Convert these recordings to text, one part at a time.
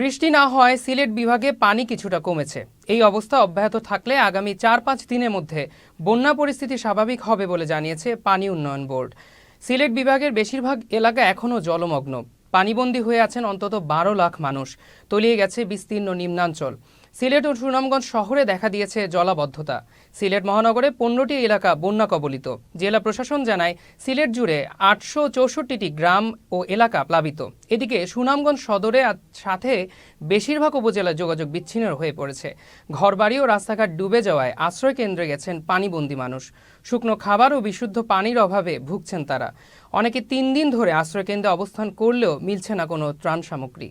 বৃষ্টি না হয় সিলেট বিভাগে পানি কিছুটা কমেছে। এই অবস্থা অব্যাহত থাকলে আগামী চার পাঁচ দিনের মধ্যে বন্যা পরিস্থিতি স্বাভাবিক হবে বলে জানিয়েছে পানি উন্নয়ন বোর্ড। সিলেট বিভাগের বেশিরভাগ এলাকা এখনও জলমগ্ন। পানিবন্দী হয়ে আছেন অন্তত বারো লাখ মানুষ। তলিয়ে গেছে বিস্তীর্ণ নিম্নাঞ্চল। সিলেট ও সুনামগঞ্জ শহরে দেখা দিয়েছে জলাবদ্ধতা। সিলেট মহানগরে পনেরোটি এলাকা বন্যা কবলিত। জেলা প্রশাসন জানায়, সিলেট জুড়ে আটশো চৌষট্টিটি গ্রাম ও এলাকা প্লাবিত। এদিকে সুনামগঞ্জ সদরে সাথে বেশিরভাগ উপজেলায় যোগাযোগ বিচ্ছিন্ন হয়ে পড়েছে। ঘরবাড়ি ও রাস্তাঘাট ডুবে যাওয়ায় আশ্রয় কেন্দ্রে গেছেন পানিবন্দী মানুষ। শুকনো খাবার ও বিশুদ্ধ পানির অভাবে ভুগছেন তারা। অনেকে তিন দিন ধরে আশ্রয় কেন্দ্রে অবস্থান করলেও মিলছে না কোনো ত্রাণ সামগ্রী।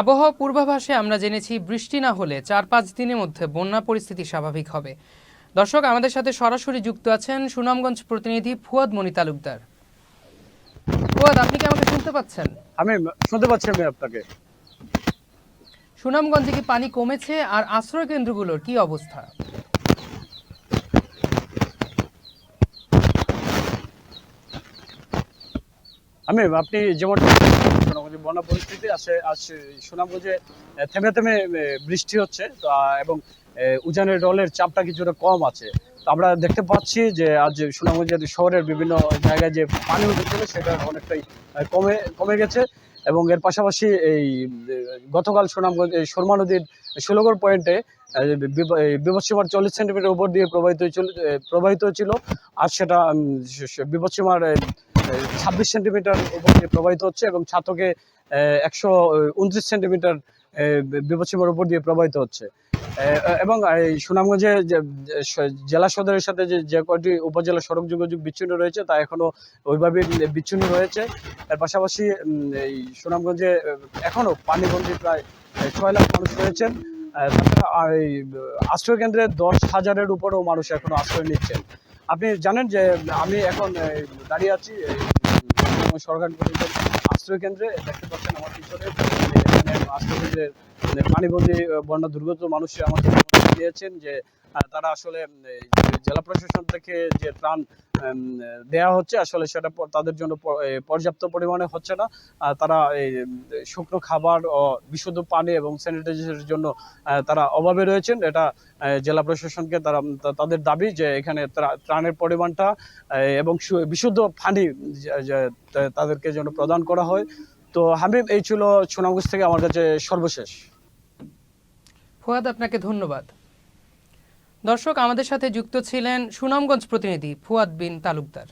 আবহাওয়া পূর্বাভাসে আমরা জেনেছি বৃষ্টি না হলে চার পাঁচ দিনের মধ্যে বন্যা পরিস্থিতি স্বাভাবিক হবে। দর্শক আমাদের সাথে সরাসরি যুক্ত আছেন সুনামগঞ্জ প্রতিনিধি ফুয়াদ মনি তালুকদার। ফুয়াদ আপনি কি আমাকে শুনতে পাচ্ছেন? আমি শুনতে পাচ্ছি আমি আপনাকে। সুনামগঞ্জে কি পানি কমেছে? আর আশ্রয় কেন্দ্রগুলোর কি অবস্থা? আমি, আপনি যেমন সুনামগঞ্জে বন্যা পরিস্থিতি আছে, আজ সুনামগঞ্জে থেমে থেমে বৃষ্টি হচ্ছে এবং উজানের রলের চাপটা কিছুটা কম আছে। আমরা দেখতে পাচ্ছি যে, আজ সুনামগঞ্জের শহরের বিভিন্ন জায়গায় যে পানি উঠেছিল, সেটা অনেকটাই কমে কমে গেছে। এবং এর পাশাপাশি এই গতকাল সুনামগঞ্জ সুরমা নদীর ষোলগড় পয়েন্টে বিপদসীমার চল্লিশ সেন্টিমিটার উপর দিয়ে প্রবাহিত হয়েছিল প্রবাহিত ছিল আর সেটা বিপদসীমার ছাব্বিশ সেন্টিমিটার উপর দিয়ে প্রবাহিত হচ্ছে এবং ছাতকে একশো উনত্রিশ সেন্টিমিটার বিপদসীমার উপর দিয়ে প্রবাহিত হচ্ছে। এবং সুনামগঞ্জে জেলা সদরের সাথে যে যে কয়টি উপজেলা সড়ক যোগাযোগ বিচ্ছিন্ন রয়েছে তা এখনও ওইভাবে বিচ্ছিন্ন রয়েছে এর পাশাপাশি এই সুনামগঞ্জে আহ, এখনও পানিবন্দী প্রায় ছয় লাখ মানুষ রয়েছেন। তাছাড়া আশ্রয় কেন্দ্রে দশ হাজারের উপরেও মানুষ এখনও আশ্রয় নিচ্ছেন। আপনি জানেন যে আমি এখন দাঁড়িয়ে আছি সরকার আশ্রয় কেন্দ্রে। দেখতে পাচ্ছেন আমার পিছনে আশ্রয় কেন্দ্রে মানে পানিবন্দী আহ, বন্যা দুর্গত মানুষ আমাকে দিয়েছেন যে তারা আসলে জেলা প্রশাসন থেকে যে ত্রাণ দেয়া হচ্ছে আসলে সেটা তাদের জন্য পর্যাপ্ত পরিমাণে হচ্ছে না। তারা এই শুকনো খাবার বিশুদ্ধ পানি এবং স্যানিটাইজারের জন্য তারা অভাবে রয়েছেন। এটা জেলা প্রশাসনকে তারা তাদের দাবি যে এখানে ত্রাণের পরিমাণটা এবং বিশুদ্ধ পানি তাদেরকে যেন প্রদান করা হয়। তো হাবিব এই ছিল সুনামগঞ্জ থেকে আমার কাছে সর্বশেষ। ফুয়াদ আপনাকে ধন্যবাদ। দর্শক আমাদের সাথে যুক্ত ছিলেন সুনামগঞ্জ প্রতিনিধি ফুয়াদ বিন তালুকদার।